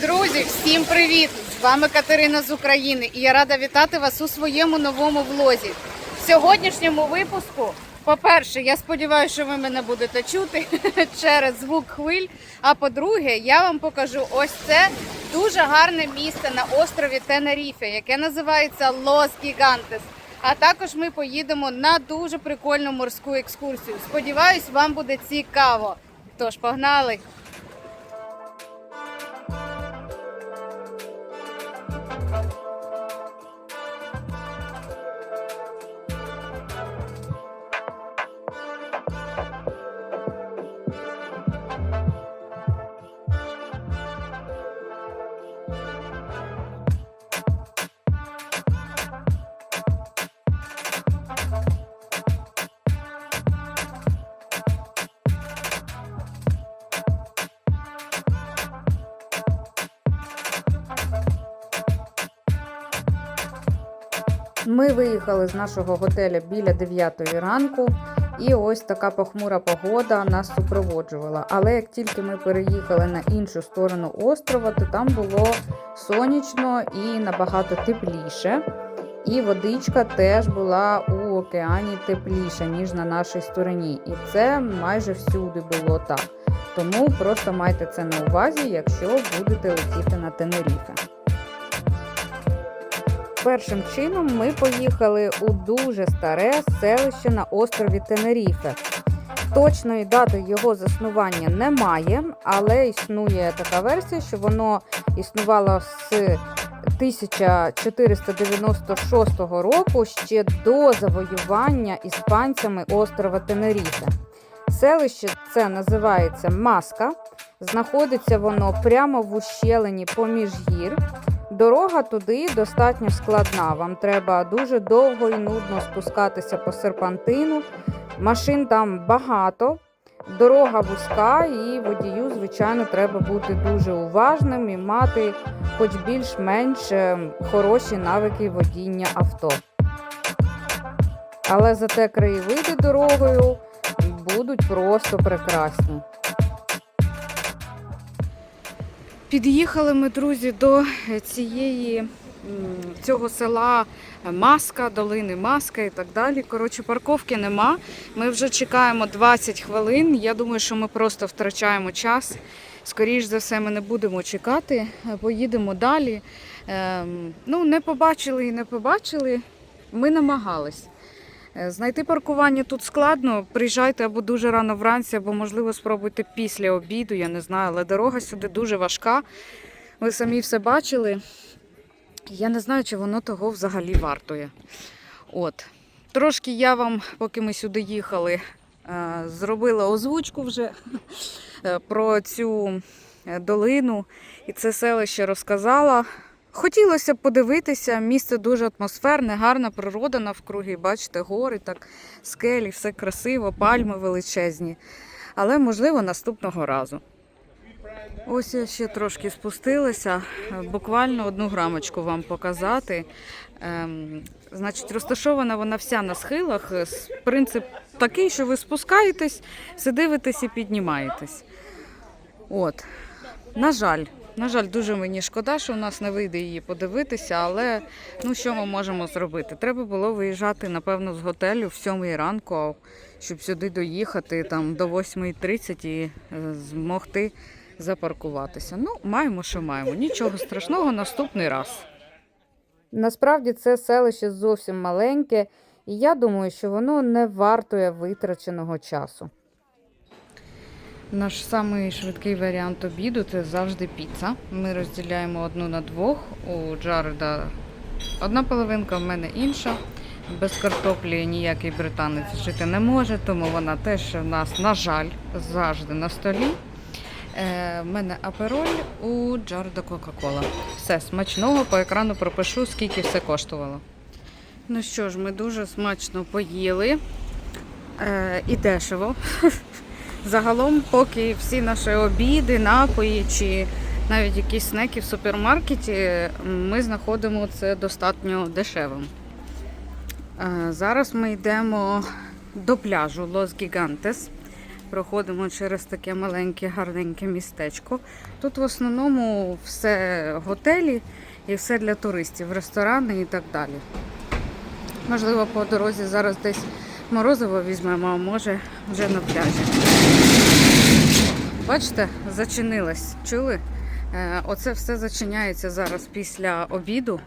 Друзі, всім привіт! З вами Катерина з України і я рада вітати вас у своєму новому влозі. В сьогоднішньому випуску, по-перше, я сподіваюся, що ви мене будете чути через звук хвиль. А по-друге, я вам покажу ось це дуже гарне місце на острові Тенеріфе, яке називається Лос Гігантес. А також ми поїдемо на дуже прикольну морську екскурсію. Сподіваюсь, вам буде цікаво. Тож, погнали! Ми виїхали з нашого готеля біля 9 ранку, і ось така похмура погода нас супроводжувала. Але як тільки ми переїхали на іншу сторону острова, то там було сонячно і набагато тепліше. І водичка теж була у океані тепліша, ніж на нашій стороні. І це майже всюди було так. Тому просто майте це на увазі, якщо будете летіти на Тенеріфе. Першим чином ми поїхали у дуже старе селище на острові Тенеріфе. Точної дати його заснування немає, але існує така версія, що воно існувало з 1496 року ще до завоювання іспанцями острова Тенеріфе. Селище це називається Маска. Знаходиться воно прямо в ущелині поміж гір. Дорога туди достатньо складна. Вам треба дуже довго і нудно спускатися по серпантину. Машин там багато, дорога вузька, і водію, звичайно, треба бути дуже уважним і мати хоч більш-менш е, хороші навики водіння авто. Але зате краєвиди дорогою будуть просто прекрасні. Під'їхали ми, друзі, до цієї цього села Маска, долини Маска і так далі. Коротше, парковки нема. Ми вже чекаємо 20 хвилин. Я думаю, що ми просто втрачаємо час. Скоріш за все, ми не будемо чекати, поїдемо далі. Ем, ну, не побачили і не побачили. Ми намагались. Е, Знайти паркування тут складно. Приїжджайте або дуже рано вранці, або, можливо, спробуйте після обіду, я не знаю, але дорога сюди дуже важка. Ви самі все бачили. Я не знаю, чи воно того взагалі вартує. От. Трошки я вам, поки ми сюди їхали, е, зробила озвучку вже е, про цю долину і це селище розказала. Хотілося б подивитися, місце дуже атмосферне, гарна природа навкруги. Бачите, гори, так, скелі, все красиво, пальми величезні. Але можливо наступного разу. Ось я ще трошки спустилася, буквально одну грамочку вам показати. Ем, значить, розташована вона вся на схилах. Принцип такий, що ви спускаєтесь, все дивитесь і піднімаєтесь. От. На жаль, на жаль, дуже мені шкода, що у нас не вийде її подивитися, але ну що ми можемо зробити? Треба було виїжджати, напевно, з готелю в 7 ранку, щоб сюди доїхати там до 8.30 і е, змогти запаркуватися. Ну, маємо, що маємо. Нічого страшного, наступний раз. Насправді це селище зовсім маленьке, і я думаю, що воно не вартує витраченого часу. Наш самий швидкий варіант обіду це завжди піца. Ми розділяємо одну на двох. У Джареда одна половинка, в мене інша. Без картоплі ніякий британець жити не може, тому вона теж у нас, на жаль, завжди на столі. Е, в мене апероль, у Джареда Кока-Кола. Все, смачного по екрану пропишу, скільки все коштувало. Ну що ж, ми дуже смачно поїли е, і дешево. Загалом, поки всі наші обіди, напої чи навіть якісь снеки в супермаркеті, ми знаходимо це достатньо дешевим. Е, Зараз ми йдемо до пляжу Лос Гігантес. проходимо через таке маленьке, гарненьке містечко. Тут в основному все готелі і все для туристів, ресторани і так далі. Можливо, по дорозі зараз десь морозиво візьмемо, а може вже на пляжі. Бачите, зачинилось. Чули? Е, Оце все зачиняється зараз після обіду.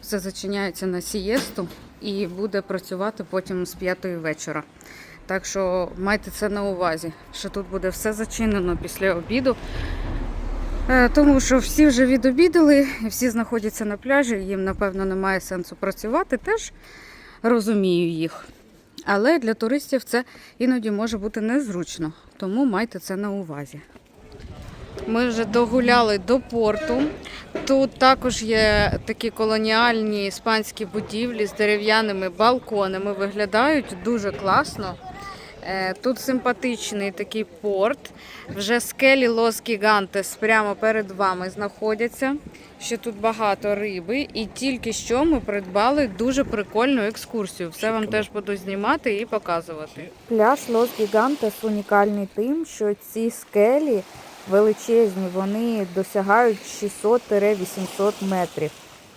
Все зачиняється на сієсту і буде працювати потім з п'ятої вечора. Так що майте це на увазі, що тут буде все зачинено після обіду. Е, Тому що всі вже відобідали, всі знаходяться на пляжі, їм, напевно, немає сенсу працювати. Теж розумію їх. Але для туристів це іноді може бути незручно, тому майте це на увазі. Ми вже догуляли до порту. Тут також є такі колоніальні іспанські будівлі з дерев'яними балконами. Виглядають дуже класно. Е, Тут симпатичний такий порт. Вже скелі Лос Гігантес прямо перед вами знаходяться. Ще тут багато риби. І тільки що ми придбали дуже прикольну екскурсію. Все вам теж буду знімати і показувати. Пляж Лос Гігантес унікальний тим, що ці скелі величезні, вони досягають 600-800 метрів.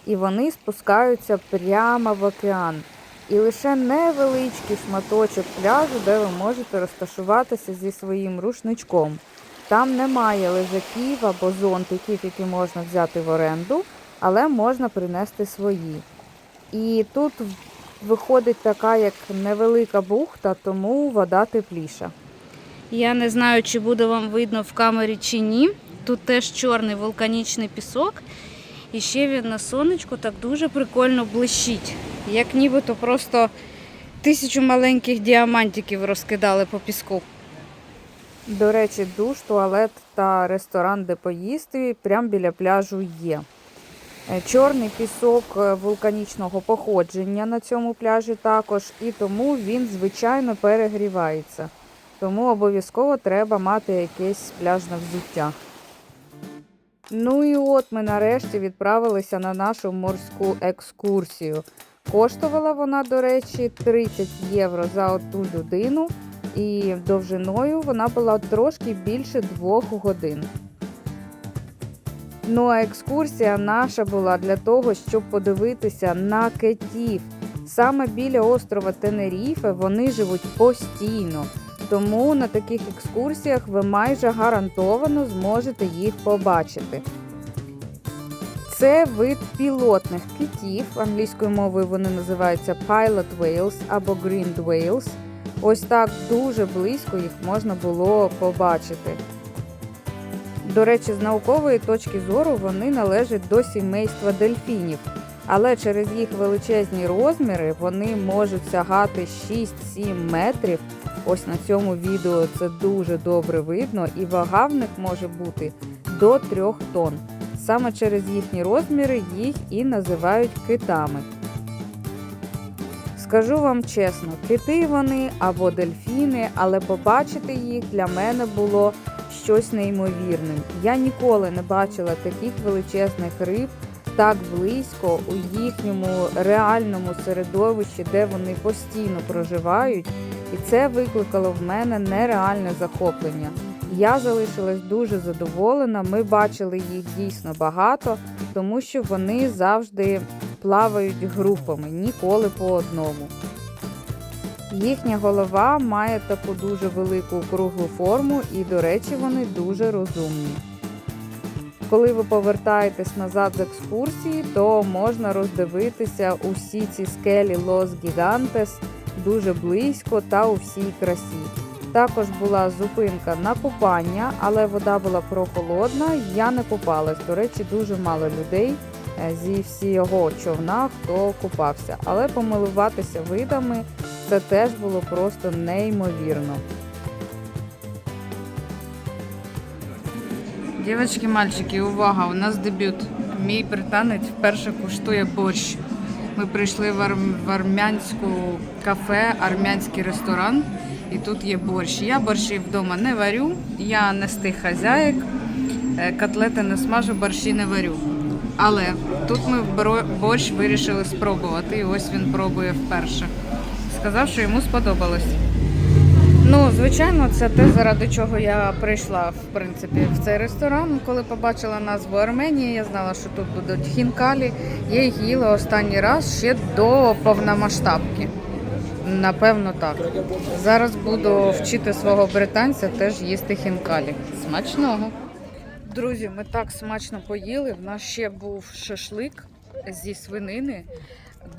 І вони спускаються прямо в океан. І лише невеличкий шматочок пляжу, де ви можете розташуватися зі своїм рушничком. Там немає лежаків або зонтиків, які можна взяти в оренду, але можна принести свої. І тут виходить така як невелика бухта, тому вода тепліша. Я не знаю, чи буде вам видно в камері чи ні. Тут теж чорний вулканічний пісок. І ще він на сонечку так дуже прикольно блищить. Як нібито просто тисячу маленьких діамантиків розкидали по піску. До речі, душ, туалет та ресторан, де поїсти, прямо біля пляжу є. Е, Чорний пісок е, вулканічного походження на цьому пляжі також, і тому він звичайно перегрівається. Тому обов'язково треба мати якесь пляжне взуття. Ну і от ми нарешті відправилися на нашу морську екскурсію. Коштувала вона, до речі, 30 євро за одну людину, і довжиною вона була трошки більше двох годин. Ну а екскурсія наша була для того, щоб подивитися на китів. Саме біля острова Тенеріфе вони живуть постійно. Тому на таких екскурсіях ви майже гарантовано зможете їх побачити. Це вид пілотних китів. Англійською мовою вони називаються Pilot Whales або Green Whales. Ось так дуже близько їх можна було побачити. До речі, з наукової точки зору вони належать до сімейства дельфінів, але через їх величезні розміри вони можуть сягати 6-7 метрів. Ось на цьому відео це дуже добре видно, і вага в них може бути до 3 тонн. Саме через їхні розміри їх і називають китами. Скажу вам чесно, кити вони або дельфіни, але побачити їх для мене було щось неймовірним. Я ніколи не бачила таких величезних риб так близько у їхньому реальному середовищі, де вони постійно проживають, і це викликало в мене нереальне захоплення. Я залишилась дуже задоволена. Ми бачили їх дійсно багато, тому що вони завжди плавають групами, ніколи по одному. Їхня голова має таку дуже велику круглу форму, і, до речі, вони дуже розумні. Коли ви повертаєтесь назад з екскурсії, то можна роздивитися усі ці скелі Лос Гігантес дуже близько та у всій красі. Також була зупинка на купання, але вода була прохолодна. Я не купалась. До речі, дуже мало людей е, зі всього човна, хто купався. Але помилуватися видами це теж було просто неймовірно. Дівчатки, мальчики, увага! У нас дебют. Мій британець вперше куштує борщ. Ми прийшли в, арм... в армянську кафе, армянський ресторан, і тут є борщ. Я борщі вдома не варю, я не з тих хазяїк, е, котлети не смажу, борщі не варю. Але тут ми борщ вирішили спробувати, і ось він пробує вперше. Сказав, що йому сподобалось. Ну, звичайно, це те, заради чого я прийшла в принципі в цей ресторан. Коли побачила назву Арменія, я знала, що тут будуть хінкалі. Я їх їла останній раз ще до повномасштабки. Напевно, так. Зараз буду вчити свого британця теж їсти хінкалі. Смачного. Друзі, ми так смачно поїли. В нас ще був шашлик зі свинини.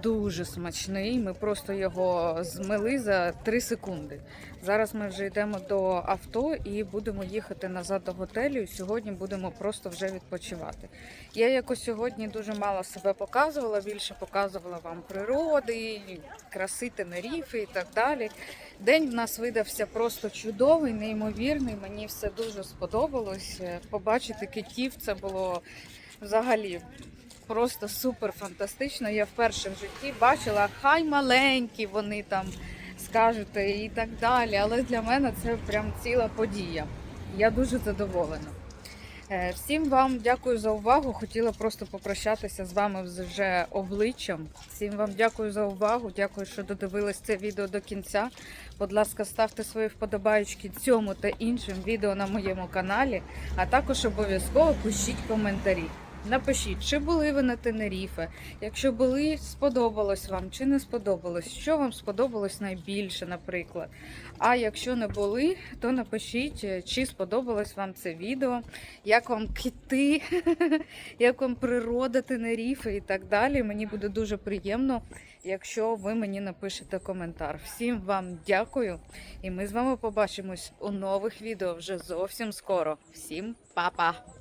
Дуже смачний. Ми просто його змили за 3 секунди. Зараз ми вже йдемо до авто і будемо їхати назад до готелю. Сьогодні будемо просто вже відпочивати. Я якось сьогодні дуже мало себе показувала, більше показувала вам природи, краси Тенеріфи і так далі. День в нас видався просто чудовий, неймовірний. Мені все дуже сподобалось. Побачити китів це було взагалі просто супер фантастично. Я вперше в житті бачила, хай маленькі вони там скажете і так далі. Але для мене це прям ціла подія. Я дуже задоволена. Е, Всім вам дякую за увагу. Хотіла просто попрощатися з вами вже обличчям. Всім вам дякую за увагу. Дякую, що додивились це відео до кінця. Будь ласка, ставте свої вподобайки цьому та іншим відео на моєму каналі, а також обов'язково пишіть коментарі. Напишіть, чи були ви на Тенеріфе. Якщо були, сподобалось вам чи не сподобалось, що вам сподобалось найбільше, наприклад. А якщо не були, то напишіть, чи сподобалось вам це відео, як вам кити, як вам природа Тенеріфи і так далі. Мені буде дуже приємно, якщо ви мені напишете коментар. Всім вам дякую, і ми з вами побачимось у нових відео вже зовсім скоро. Всім па-па!